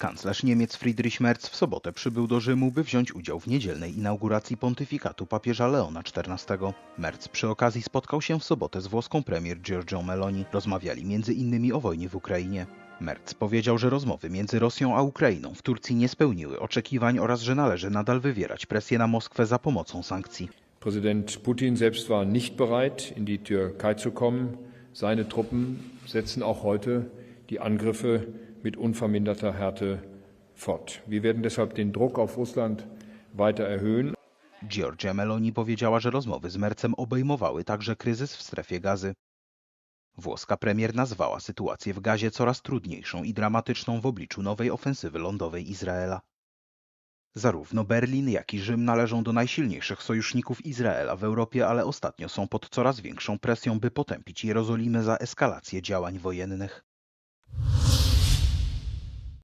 Kanclerz Niemiec Friedrich Merz w sobotę przybył do Rzymu, by wziąć udział w niedzielnej inauguracji pontyfikatu papieża Leona XIV. Merz przy okazji spotkał się w sobotę z włoską premier Giorgio Meloni. Rozmawiali innymi o wojnie w Ukrainie. Merz powiedział, że rozmowy między Rosją a Ukrainą w Turcji nie spełniły oczekiwań oraz że należy nadal wywierać presję na Moskwę za pomocą sankcji. Präsident Putin selbst war nicht bereit, in die Türkei zu kommen. Seine Truppen setzen auch heute die Angriffe mit unverminderter Härte fort. Wir werden deshalb den Druck auf Russland weiter erhöhen. Giorgia Meloni powiedziała, że rozmowy z Mercem obejmowały także kryzys w strefie gazy. Włoska premier nazwała sytuację w gazie coraz trudniejszą i dramatyczną w obliczu nowej ofensywy lądowej Izraela. Zarówno Berlin, jak i Rzym należą do najsilniejszych sojuszników Izraela w Europie, ale ostatnio są pod coraz większą presją, by potępić Jerozolimę za eskalację działań wojennych.